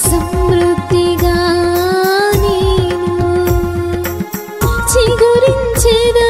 సమృద్ధిగా నేను చిగురించేదా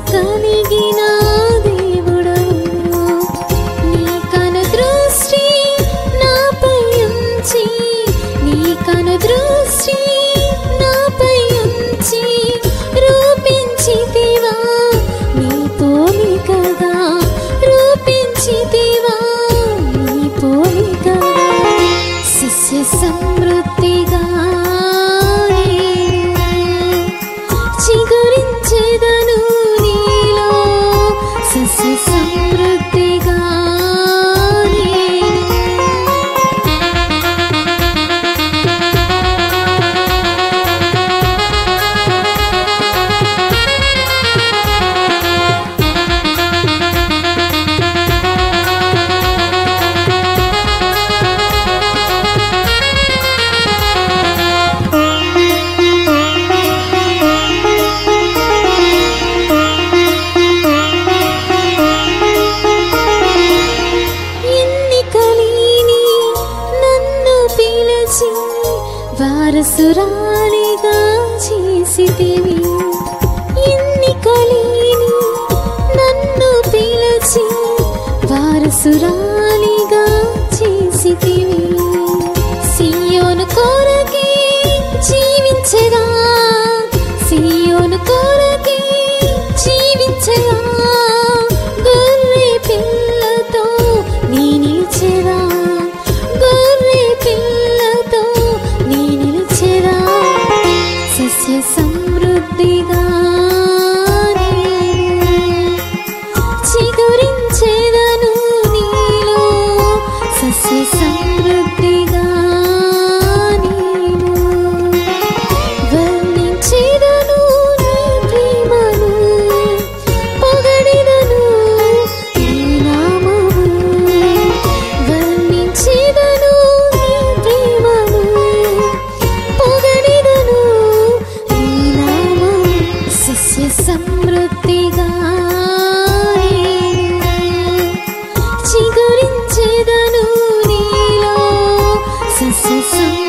కలిగిన దేవుడు నీ కన దృష్టి నాపై ఉంచి నీ కన దృష్టి నాపై ఉంచి రూపించితివా. నీ సమృద్ధిగా. చిగురించి వారసురాలిగా చేసితివి. ఎన్నికలేని నన్ను పిలిచి వారసురా समृद्धिगा సమృద్ధిగా నేను చిగురించెదను నీలో సస్య సమృద్ధిగా